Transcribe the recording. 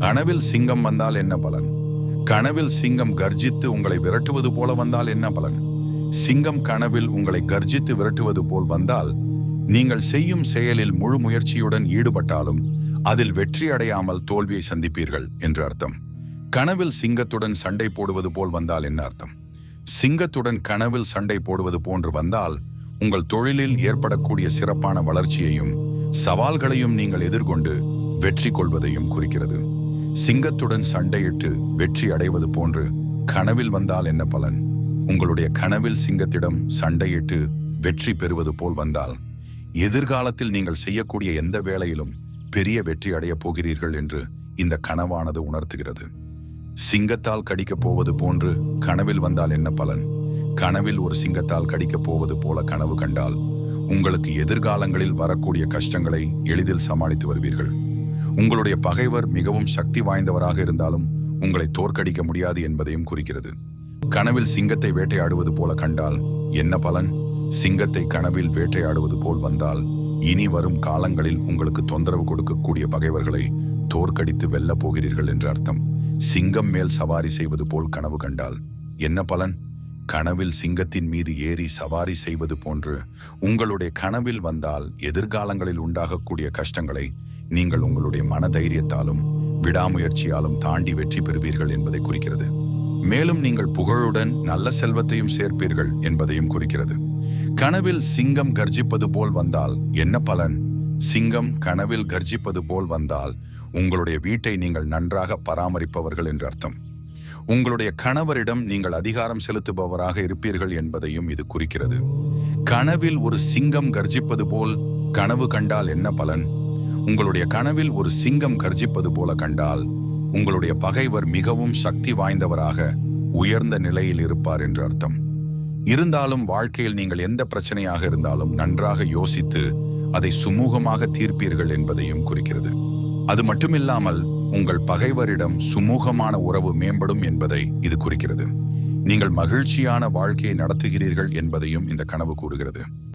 கனவில் சிங்கம் வந்தால் என்ன பலன்? கனவில் சிங்கம் கர்ஜித்து உங்களை விரட்டுவது போல வந்தால் என்ன பலன்? சிங்கம் கனவில் உங்களை கர்ஜித்து விரட்டுவது போல் வந்தால் நீங்கள் செய்யும் செயலில் முழு முயற்சியுடன் ஈடுபட்டாலும் அதில் வெற்றி அடையாமல் தோல்வியை சந்திப்பீர்கள் என்று அர்த்தம். கனவில் சிங்கத்துடன் சண்டை போடுவது போல் வந்தால் என்ன அர்த்தம்? சிங்கத்துடன் கனவில் சண்டை போடுவது போன்று வந்தால் உங்கள் தொழிலில் ஏற்படக்கூடிய சிறப்பான வளர்ச்சியையும் சவால்களையும் நீங்கள் எதிர்கொண்டு வெற்றி கொள்வதையும் குறிக்கிறது. சிங்கத்துடன் சண்டையிட்டு வெற்றி அடைவது போன்று கனவில் வந்தால் என்ன பலன்? உங்களுடைய கனவில் சிங்கத்திடம் சண்டையிட்டு வெற்றி பெறுவது போல் வந்தால் எதிர்காலத்தில் நீங்கள் செய்யக்கூடிய எந்த வேலையிலும் பெரிய வெற்றி அடையப் போகிறீர்கள் என்று இந்த கனவானது உணர்த்துகிறது. சிங்கத்தால் கடிக்கப் போவது போன்று கனவில் வந்தால் என்ன பலன்? கனவில் ஒரு சிங்கத்தால் கடிக்கப் போவது போல கனவு கண்டால் உங்களுக்கு எதிர்காலங்களில் வரக்கூடிய கஷ்டங்களை எளிதில் சமாளித்து வருவீர்கள். உங்களுடைய பகைவர் மிகவும் சக்தி வாய்ந்தவராக இருந்தாலும் உங்களை தோற்கடிக்க முடியாது என்பதையும் குறிக்கிறது. கனவில் சிங்கத்தை வேட்டையாடுவது போல கண்டால் என்ன பலன்? சிங்கத்தை கனவில் வேட்டையாடுவது போல் வந்தால் இனி வரும் காலங்களில் உங்களுக்கு தொந்தரவு கொடுக்கக்கூடிய பகைவர்களை தோற்கடித்து வெல்லப் போகிறீர்கள் என்று அர்த்தம். சிங்கம் மேல் சவாரி செய்வது போல் கனவு கண்டால் என்ன பலன்? கனவில் சிங்கத்தின் மீது ஏறி சவாரி செய்வது போன்று உங்களுடைய கனவில் வந்தால் எதிர்காலங்களில் உண்டாகக்கூடிய கஷ்டங்களை நீங்கள் உங்களுடைய மனதைரியத்தாலும் விடாமுயற்சியாலும் தாண்டி வெற்றி பெறுவீர்கள் என்பதை குறிக்கிறது. மேலும் நீங்கள் புகழுடன் நல்ல செல்வத்தையும் சேர்ப்பீர்கள் என்பதையும் குறிக்கிறது. கனவில் சிங்கம் கர்ஜிப்பது போல் வந்தால் என்ன பலன்? சிங்கம் கனவில் கர்ஜிப்பது போல் வந்தால் உங்களுடைய வீட்டை நீங்கள் நன்றாக பராமரிப்பவர்கள் என்று அர்த்தம். உங்களுடைய கணவரிடம் நீங்கள் அதிகாரம் செலுத்துபவராக இருப்பீர்கள் என்பதையும் இது குறிக்கிறது. கனவில் ஒரு சிங்கம் கர்ஜிப்பது போல் கனவு கண்டால் என்ன பலன்? உங்களுடைய கனவில் ஒரு சிங்கம் கர்ஜிப்பது போல கண்டால் உங்களுடைய பகைவர் மிகவும் சக்தி வாய்ந்தவராக உயர்ந்த நிலையில் இருப்பார் என்று அர்த்தம். இருந்தாலும் வாழ்க்கையில் நீங்கள் எந்த பிரச்சனையாக இருந்தாலும் நன்றாக யோசித்து அதை சுமூகமாக தீர்ப்பீர்கள் என்பதையும் குறிக்கிறது. அது மட்டுமில்லாமல் உங்கள் பகைவரிடம் சுமூகமான உறவு மேம்படும் என்பதை இது குறிக்கிறது. நீங்கள் மகிழ்ச்சியான வாழ்க்கையை நடத்துகிறீர்கள் என்பதையும் இந்த கனவு கூறுகிறது.